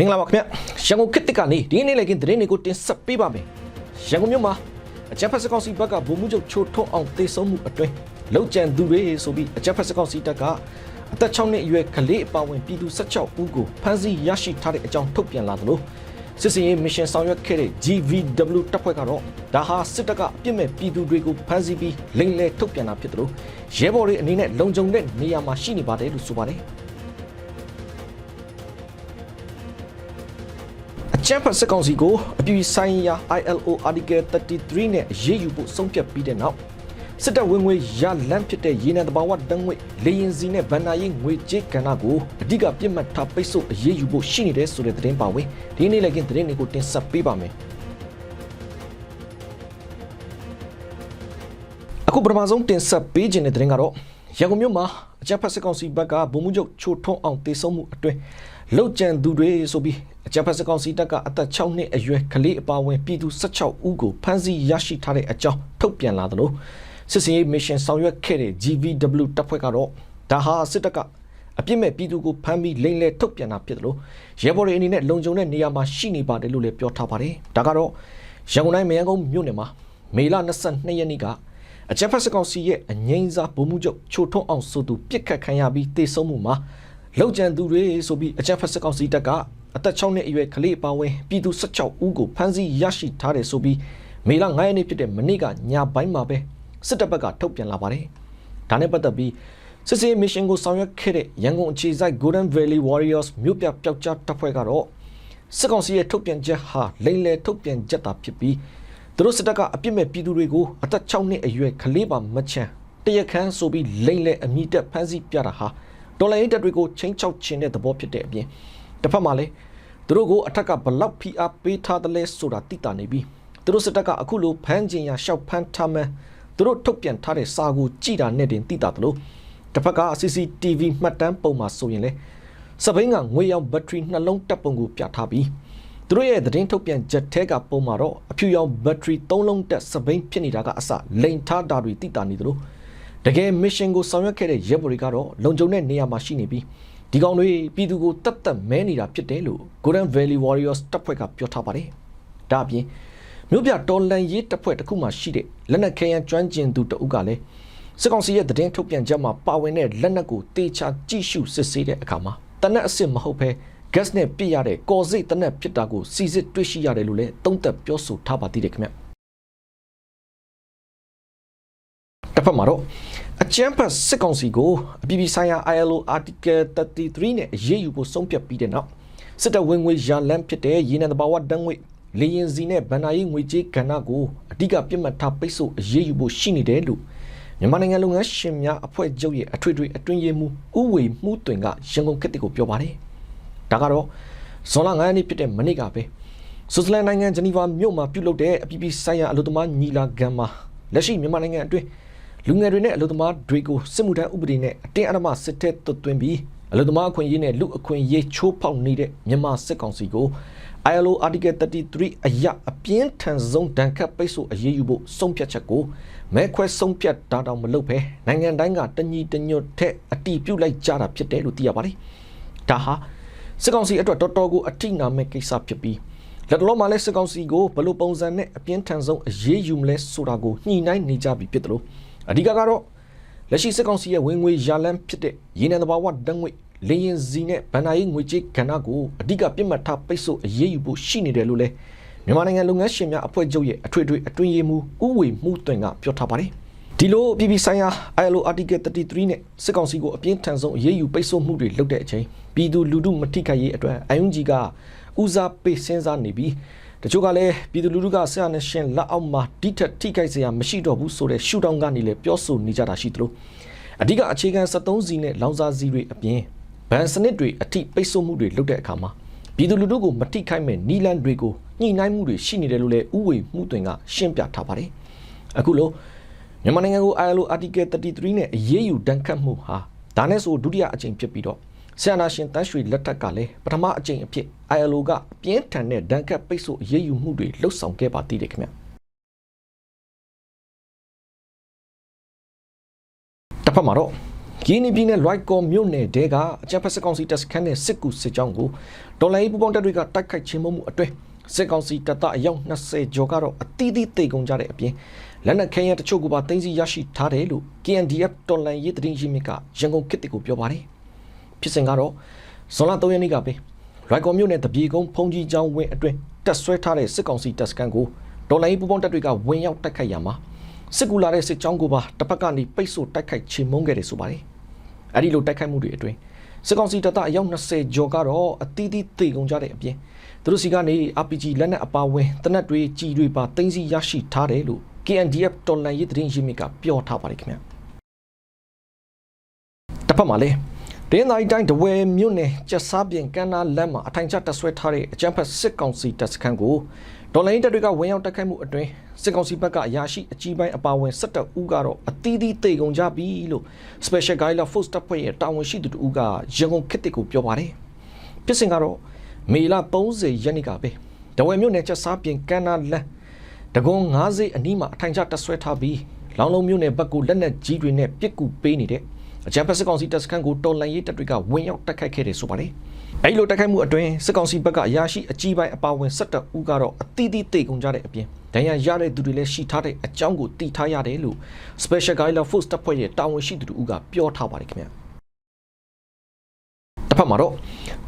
မင်္ဂလာပါခင်ဗျရန်ကုန်ခေတ်တစ်ကနေဒီနေ့လည်းကင်းသတင်းတွေကိုတင်ဆက်ပေးပါမယ်ရန်ကုန်မြို့မှာအကြမ်းဖက်စကောင်စီဘက်ကဗိုလ်မှူးချုပ်ချိုထုံးအောင်တေဆုံးမှုအတွင်းလောက်ကျန်သူတွေဆိုပြီးအကြမ်းဖက်စကောင်စီတပ်ကအသက်6နှစ်အရွယ်ကလေးအပါဝင်ပြည်သူ16ဦးကိုဖမ်းဆီးရရှိထားတဲ့အကြောင်းထုတ်ပြန်လာသလိုစစ်စင်ရေးမစ်ရှင်ဆောင်ရွက်ခဲ့တဲ့ GVW တပ်ဖွဲ့ကတော့ဒါဟာစစ်တပ်ကအပြစ်မဲ့ပြည်သူတွေကိုဖမ်းဆီးပြီးလိမ်လည်ထုတ်ပြန်တာဖြစ်သလိုရဲဘော်တွေအနေနဲ့လုံခြုံတဲ့နေရာမှာရှိနေပါတယ်လို့ဆိုပါတယ် အချမ်းဖတ်စစ်ကောင်စီကိုအပြည်ပြည်ဆိုင်ရာ ILO Article 33နဲ့အရေးယူဖို့ဆုံးဖြတ်ပြီးတဲ့နောက်စစ်တပ်ဝင်ငွေရလန့်ဖြစ်တဲ့ရေနံတဘာဝတန်းငွေလေရင်စီနဲ့ဗန္နာရေးငွေကြေးကဏ္ဍကိုအဓိကပြစ်မှတ်ထားပိတ်ဆို့အရေးယူဖို့ရှိနေတယ်ဆိုတဲ့သတင်းပါဝင်ဒီနေ့လည်းကင်းသတင်းတွေကိုတင်ဆက်ပေးပါမယ်အခုပထမဆုံးတင်ဆက်ပေးခြင်းတဲ့သတင်းကတော့ရန်ကုန်မြို့မှာ အကြမ်းဖက်စစ်ကောင်စီဘက်ကဗိုလ်မှူးချုပ်ချိုထွန်းအောင်တေဆုံးမှုအတွင်းလောက်ကျန်သူတွေဆိုပြီးအကြမ်းဖက်စစ်ကောင်စီတပ်ကအသက်6နှစ်အရွယ်ကလေးအပါအဝင်ပြည်သူ16ဦးကိုဖမ်းဆီးရရှိထားတဲ့အကြောင်းထုတ်ပြန်လာသလိုစစ်စင်ရေးမစ်ရှင်ဆောင်ရွက်ခဲ့တဲ့ GVW တပ်ဖွဲ့ကတော့ဒါဟာစစ်တပ်ကအပြစ်မဲ့ပြည်သူကိုဖမ်းပြီးလိမ်လည်ထုတ်ပြန်တာဖြစ်တယ်လို့ရဲဘော်တွေအနေနဲ့လုံခြုံတဲ့နေရာမှာရှိနေပါတယ်လို့လည်းပြောထားပါတယ်ဒါကတော့ရန်ကုန်တိုင်းမရန်ကုန်မြို့နယ်မှာမေလ22ရက်နေ့က အကြက်ဖက်စကောင်စီရဲ့အငိမ့်စားဗိုလ်မှူးချုပ်ချိုထုံးအောင်ဆိုသူပြစ်ခတ်ခံရပြီးတေဆုံးမှုမှာလောက်ကျန်သူတွေဆိုပြီးအကြက်ဖက်စကောင်စီတပ်ကအသက်6နှစ်အရွယ်ကလေးပါဝင်ပြည်သူ16ဦးကိုဖမ်းဆီးရရှိထားတယ်ဆိုပြီးမေလ9ရက်နေ့ဖြစ်တဲ့မနေ့ကညပိုင်းမှာပဲစစ်တပ်ဘက်ကထုတ်ပြန်လာပါတယ်။ဒါနဲ့ပတ်သက်ပြီးစစ်စေးမစ်ရှင်ကိုဆောင်ရွက်ခဲ့တဲ့ရန်ကုန်အခြေစိုက် Golden Valley Warriors မြို့ပြပျောက်ကြားတပ်ဖွဲ့ကတော့စစ်ကောင်စီရဲ့ထုတ်ပြန်ချက်ဟာလိမ်လည်ထုတ်ပြန်ချက်တာဖြစ်ပြီး သူတို့စစ်တပ်ကအပြစ်မဲ့ပြည်သူတွေကိုအသက်6နှစ်အရွယ်ကလေးပါမချမ်းတရခန်းဆိုပြီးလိမ်လည်အမိတက်ဖမ်းဆီးပြတာဟာဒေါ်လာရေးတပ်တွေကိုချင်းချောက်ခြင်းတဲ့သဘောဖြစ်တဲ့အပြင်တစ်ဖက်မှာလည်းသူတို့ကိုအထက်ကဘလောက်ဖိအားပေးထားတယ်လဲဆိုတာသိတာနေပြီးသူတို့စစ်တပ်ကအခုလိုဖမ်းခြင်းရရှောက်ဖမ်းထားမှန်းသူတို့ထုတ်ပြန်ထားတဲ့စာကိုကြည်တာနဲ့တင်သိတာတလို့တစ်ဖက်က CCTV မှတ်တမ်းပုံမှာဆိုရင်လေစပိန်ကငွေရောင်ဘက်ထရီနှလုံးတပ်ပုံကိုပြထားပြီး သူတို့ရဲ့သတင်းထုတ်ပြန်ချက်ထဲကပုံမှာတော့အဖြူရောင်ဘက်ထရီ၃လုံးတက်စပိန်ဖြစ်နေတာကအစလိန်ထားတာတွေသိတာနေသလိုတကယ် mission ကိုဆောင်ရွက်ခဲ့တဲ့ရဲဘော်တွေကတော့လုံခြုံတဲ့နေရာမှာရှိနေပြီးဒီကောင်တွေပြည်သူကိုတတ်တတ်မဲနေတာဖြစ်တယ်လို့ Golden Valley Warriors တပ်ဖွဲ့ကပြောထားပါတယ်။ဒါအပြင်မြို့ပြတော်လန်ရေးတပ်ဖွဲ့တစ်ခုမှရှိတဲ့လက်နက်ခဲယမ်းကျွမ်းကျင်သူတအုပ်ကလည်းစစ်ကောင်စီရဲ့သတင်းထုတ်ပြန်ချက်မှာပါဝင်တဲ့လက်နက်ကိုတေချာကြည့်ရှုစစ်ဆေးတဲ့အခါမှာတနက်အစ်စ်မဟုတ်ဘဲ gas နဲ့ပြစ်ရတဲ့ကော်စိတ်တနက်ဖြစ်တာကိုစီစစ်တွေ့ရှိရတယ်လို့လည်းသုံးသပ်ပြောဆိုထားပါသေးတယ်ခင်ဗျတစ်ဖက်မှာတော့အချမ်းဖတ်စစ်ကောင်စီကိုအပြည်ပြည်ဆိုင်ရာ ILO Article 33နဲ့အရေးယူဖို့ဆုံးဖြတ်ပြီးတဲ့နောက်စစ်တပ်ဝင်ငွေရလန်းဖြစ်တဲ့ရေနံတဘာဝတန်းငွေလေရင်စီနဲ့ဗန္နာရေးငွေကြေးကဏ္ဍကိုအဓိကပြစ်မှတ်ထားပိတ်ဆို့အရေးယူဖို့ရှိနေတယ်လို့မြန်မာနိုင်ငံလုပ်ငန်းရှင်များအဖွဲ့ချုပ်ရဲ့အထွေထွေအတွင်းရေးမှူးဦးဝေမှုတွင်ကရန်ကုန်ခေတ်ကိုပြောပါတယ်။ ဒါကတော့ဇွန်လ9ရက်နေ့ဖြစ်တဲ့မနေ့ကပဲဆွစ်ဇာလန်နိုင်ငံဂျနီဗာမြို့မှာပြုလုပ်တဲ့အပြည်ပြည်ဆိုင်ရာအလို့သမားညီလာခံမှာလက်ရှိမြန်မာနိုင်ငံအတွင်းလူငယ်တွေနဲ့အလို့သမားတွေကိုစစ်မှုထမ်းဥပဒေနဲ့အတင်းအဓမ္မစစ်တပ်သွတ်သွင်းပြီးအလို့သမားအခွင့်အရေးနဲ့လူအခွင့်အရေးချိုးဖောက်နေတဲ့မြန်မာစစ်ကောင်စီကို ILO Article 33အရအပြင်းထန်ဆုံးဒဏ်ခတ်ပိတ်ဆို့အရေးယူဖို့ဆုံးဖြတ်ချက်ကိုမဲခွဲဆုံးဖြတ်တာတောင်မလုပ်ဘဲနိုင်ငံတိုင်းကတညီတညွတ်ထက်အတီးပြုတ်လိုက်ကြတာဖြစ်တယ်လို့သိရပါတယ်။ဒါဟာ စစ်ကောင်စီအတွက်တော်တော်ကိုအထိနာမဲ့ကိစ္စဖြစ်ပြီးလက်တော်မှာလည်းစစ်ကောင်စီကိုဘယ်လိုပုံစံနဲ့အပြင်းထန်ဆုံးအရေးယူမလဲဆိုတာကိုညှိနှိုင်းနေကြပြီဖြစ်တယ်လို့အဓိကကတော့လက်ရှိစစ်ကောင်စီရဲ့ဝင်ငွေရလန်းဖြစ်တဲ့ရေနံသဘာဝဓာတ်ငွေလေရင်စီနဲ့ဗန္နာရေးငွေကြေးကဏ္ဍကိုအဓိကပြစ်မှတ်ထားပိတ်ဆို့အရေးယူဖို့ရှိနေတယ်လို့လည်းမြန်မာနိုင်ငံလုပ်ငန်းရှင်များအဖွဲ့ချုပ်ရဲ့အထွေထွေအတွင်းရေးမှူးဦးဝေမှုတွင်ကပြောထားပါတယ် ဒီလိုပြည်ပဆိုင်ရာ ILO Article 33နဲ့စစ်ကောင်စီကိုအပြင်းထန်ဆုံးအရေးယူပိတ်ဆို့မှုတွေလုပ်တဲ့အချိန်ပြည်သူလူထုမထိခိုက်ရေးအတွက်အယုံကြီးကဦးစားပေးစဉ်းစားနေပြီးတချို့ကလည်းပြည်သူလူထုကဆရာနဲ့ရှင်လက်အောက်မှာတိထက်ထိခိုက်စရာမရှိတော့ဘူးဆိုတဲ့ရှုထောင့်ကနေလည်းပြောဆိုနေကြတာရှိသလိုအဓိကအခြေခံ73စီနဲ့လောင်စာစီတွေအပြင်ဗန်စနစ်တွေအထိပိတ်ဆို့မှုတွေလုပ်တဲ့အခါမှာပြည်သူလူထုကိုမထိခိုက်မဲ့နီလန်တွေကိုညှိနှိုင်းမှုတွေရှိနေတယ်လို့လည်းဥဝေမှုတွင်ကရှင်းပြထားပါတယ်အခုလို့ မြန်မာနိုင်ငံကို ILO Article 33နဲ့အရေးယူတန်းခတ်မှုဟာဒါနဲ့ဆိုဒုတိယအကြိမ်ဖြစ်ပြီးတော့ဆရာနာရှင်တန်းရွှေလက်ထက်ကလည်းပထမအကြိမ်အဖြစ် ILO ကပြင်းထန်တဲ့ဒဏ်ခတ်ပိတ်ဆို့အရေးယူမှုတွေလှုပ်ဆောင်ခဲ့ပါသေးတယ်ခင်ဗျတစ်ဖက်မှာတော့ကီနီပြည်နယ်လွိုက်ကော်မြို့နယ်တဲကအကြံဖက်စစ်ကောင်စီတပ်စခန်းနဲ့စစ်ကူစစ်ကြောင်းကိုဒေါ်လာရေးပူပေါင်းတပ်တွေကတိုက်ခိုက်ခြင်းမှုအတွင်း စစ်ကောင်စီတပ်သားအယောက်20ကျော်ကတော့အသီးသီးတေကုန်ကြတဲ့အပြင်လက်နက်ခဲယမ်းတချို့ကပါတင်းစီရရှိထားတယ်လို့ KNDF တော်လန်ရေးတရင်ရင်းမြစ်ကရန်ကုန်ခေတ်ကိုပြောပါတယ်ဖြစ်စဉ်ကတော့ဇွန်လ3ရက်နေ့ကပဲလွိုက်ကော်မြို့နယ်တပြေကုန်းဖုန်ကြီးကျောင်းဝင်းအတွင်းတက်ဆွဲထားတဲ့စစ်ကောင်စီတပ်စခန်းကိုဒေါ်လာရေးပူပေါင်းတပ်တွေကဝင်ရောက်တိုက်ခိုက်ရမှာစစ်ကူလာတဲ့စစ်ကြောင်းကိုပါတစ်ဖက်ကနေပိတ်ဆို့တိုက်ခိုက်ချေမှုန်းခဲ့တယ်ဆိုပါတယ်။အဲဒီလိုတိုက်ခိုက်မှုတွေအတွင်း စစ်ကောင်စီတပ်သားအယောက်20ကျော်ကတော့အတီးတီးတေကုန်ကြတဲ့အပြင်သူတို့စီကနေ RPG လက်နက်အပါဝင်တနက်တွေကြီးတွေပါတင်းစီရရှိထားတယ်လို့ KNDF တော်လန်ရေးတရင်ရင်းမြစ်ကပြောထားပါတယ်ခင်ဗျာ။တစ်ဖက်မှာလည်း ဒင်းတိုင်းတိုင်းတဝဲမြို့နယ်ကျက်စားပြင်ကမ်းနားလမ်းမှာအထိုင်ချတက်ဆွဲထားတဲ့အကြမ်းဖက်စစ်ကောင်စီတပ်စခန်းကိုဒေါ်လာရင်းတပ်တွေကဝင်ရောက်တိုက်ခိုက်မှုအတွင်းစစ်ကောင်စီဘက်ကအရာရှိအကြီးပိုင်းအပါအဝင်17ဦးကတော့အသီးသီးတေကုန်ကြပြီလို့ Special Guerrilla Force တပ်ဖွဲ့ရဲ့တာဝန်ရှိသူတဦးကရန်ကုန်ခေတ်တစ်ကိုပြောပါတယ်။ဖြစ်စဉ်ကတော့မေလ30ရက်နေ့ကပဲတဝဲမြို့နယ်ကျက်စားပြင်ကမ်းနားလမ်းတကွန်90အနီးမှာအထိုင်ချတက်ဆွဲထားပြီးလောင်လုံးမြို့နယ်ဘက်ကိုလက်နက်ကြီးတွေနဲ့ပစ်ကူပေးနေတဲ့ အကြံဖက်စစ်ကောင်စီတပ်စခန်းကိုတော်လန်ရေးတပ်တွေကဝင်ရောက်တိုက်ခိုက်ခဲ့တယ်ဆိုပါတယ်။အဲဒီလိုတိုက်ခိုက်မှုအတွင်းစစ်ကောင်စီဘက်ကအရာရှိအကြီးပိုင်းအပါအဝင်17ဦးကတော့အသီးသီးတေကုန်ကြတဲ့အပြင်ဒဏ်ရာရတဲ့သူတွေလည်းရှိထားတဲ့အကြောင်းကိုသိထားရတယ်လို့ Special Guerrilla Force တပ်ဖွဲ့ရဲ့တာဝန်ရှိသူတို့ကပြောထားပါတယ်ခင်ဗျာ။တစ်ဖက်မှာတော့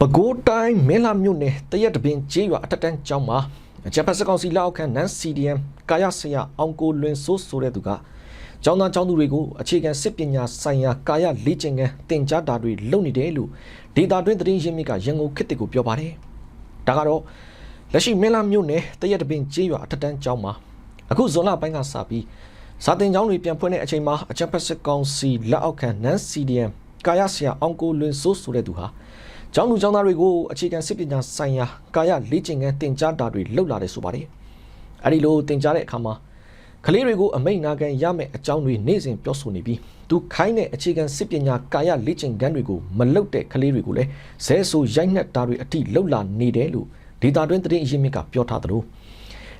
ပဲခူးတိုင်းမဲလာမြို့နယ်တရက်တပင်ကျေးရွာအထက်တန်းကျောင်းမှာဂျပန်စစ်ကောင်စီလက်အောက်ခံနန် CDM ကာယဆရာအောင်ကိုလွင်စိုးဆိုတဲ့သူက ကျောင်းသားကျောင်းသူတွေကိုအခြေခံစစ်ပညာဆိုင်ရာကာယလေ့ကျင့်ခန်းသင်ကြားတာတွေလုပ်နေတယ်လို့ဒေတာတွင်းသတင်းရင်းမြစ်ကရန်ကုန်ခေတ်တစ်ကိုပြောပါတယ်။ဒါကတော့လက်ရှိမင်းလာမြို့နယ်တရက်တပင်ကျေးရွာအထက်တန်းကျောင်းမှာအခုဇွန်လပိုင်းကစပြီးစာတင်ကျောင်းတွေပြန်ဖွင့်တဲ့အချိန်မှာအချက်ဖက်စစ်ကောင်စီလက်အောက်ခံနန် CDM ကာယဆရာအောင်ကိုလွင်စိုးဆိုတဲ့သူဟာကျောင်းသူကျောင်းသားတွေကိုအခြေခံစစ်ပညာဆိုင်ရာကာယလေ့ကျင့်ခန်းသင်ကြားတာတွေလုပ်လာတယ်ဆိုပါတယ်။အဲဒီလိုသင်ကြားတဲ့အခါမှာ ကလေးတွေကိုအမိန့်နာခံရမယ့်အကြောင်းတွေနေ့စဉ်ပြောဆိုနေပြီးသူခိုင်းတဲ့အခြေခံစစ်ပညာကာယလေ့ကျင့်ခန်းတွေကိုမလုပ်တဲ့ကလေးတွေကိုလည်းဇဲဆိုရိုက်နှက်တာတွေအထိလှုပ်လာနေတယ်လို့ဒေတာတွင်းသတင်းအရင်းမြစ်ကပြောထားသလို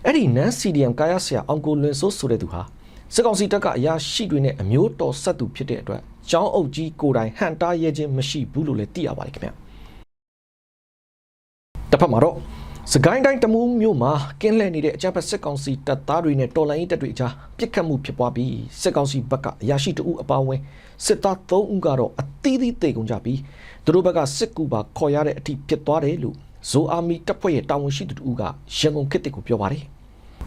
အဲ့ဒီနန် CDM ကာယဆရာအောင်ကိုလွင်စိုးဆိုတဲ့သူဟာစစ်ကောင်စီတပ်ကအရာရှိတွေနဲ့အမျိုးတော်ဆက်သူဖြစ်တဲ့အတွက်ကျောင်းအုပ်ကြီးကိုယ်တိုင်ဟန်တားရဲခြင်းမရှိဘူးလို့လည်းသိရပါတယ်ခင်ဗျတစ်ဖက်မှာတော့ စကိုင်းတိုင်းတမူးမြို့မှာကင်းလှည့်နေတဲ့အကြမ်းဖက်စစ်ကောင်စီတပ်သားတွေနဲ့တော်လှန်ရေးတပ်တွေအကြားပြစ်ခတ်မှုဖြစ်ပွားပြီးစစ်ကောင်စီဘက်ကအရာရှိတအုပ်အပါအဝင်စစ်သား3ဦးကတော့အသီးသီးတေကုန်ကြပြီးသူတို့ဘက်ကစစ်ကူပါခေါ်ရတဲ့အထိဖြစ်သွားတယ်လို့ဇိုအာမီတပ်ဖွဲ့ရဲ့တာဝန်ရှိသူတဦးကရန်ကုန်ခေတ်ကိုပြောပါတယ်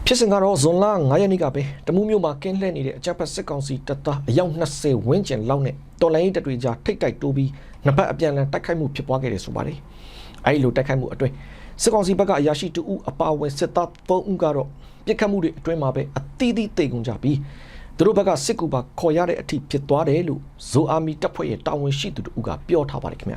ဖြစ်စဉ်ကတော့ဇွန်လ9ရက်နေ့ကပဲတမူးမြို့မှာကင်းလှည့်နေတဲ့အကြမ်းဖက်စစ်ကောင်စီတပ်သားအယောက်20ဝန်းကျင်လောက်နဲ့တော်လှန်ရေးတပ်တွေကြားထိတ်တိုက်တိုးပြီးနှစ်ဖက်အပြန်အလှန်တိုက်ခိုက်မှုဖြစ်ပွားခဲ့တယ်ဆိုပါတယ်အဲဒီလိုတိုက်ခိုက်မှုအတွင်းစစ်ကောင်စီဘက်ကအရာရှိတဦးအပါအဝင်စစ်သား3ဦးကတော့ပြစ်ခတ်မှုတွေအတွင်းမှာပဲအသီးသီးတေကုန်ကြပြီးသူတို့ဘက်ကစစ်ကူပါခေါ်ရတဲ့အထိဖြစ်သွားတယ်လို့ဇိုအာမီတပ်ဖွဲ့ရဲ့တာဝန်ရှိသူတို့ကပြောထားပါတယ်ခင်ဗျ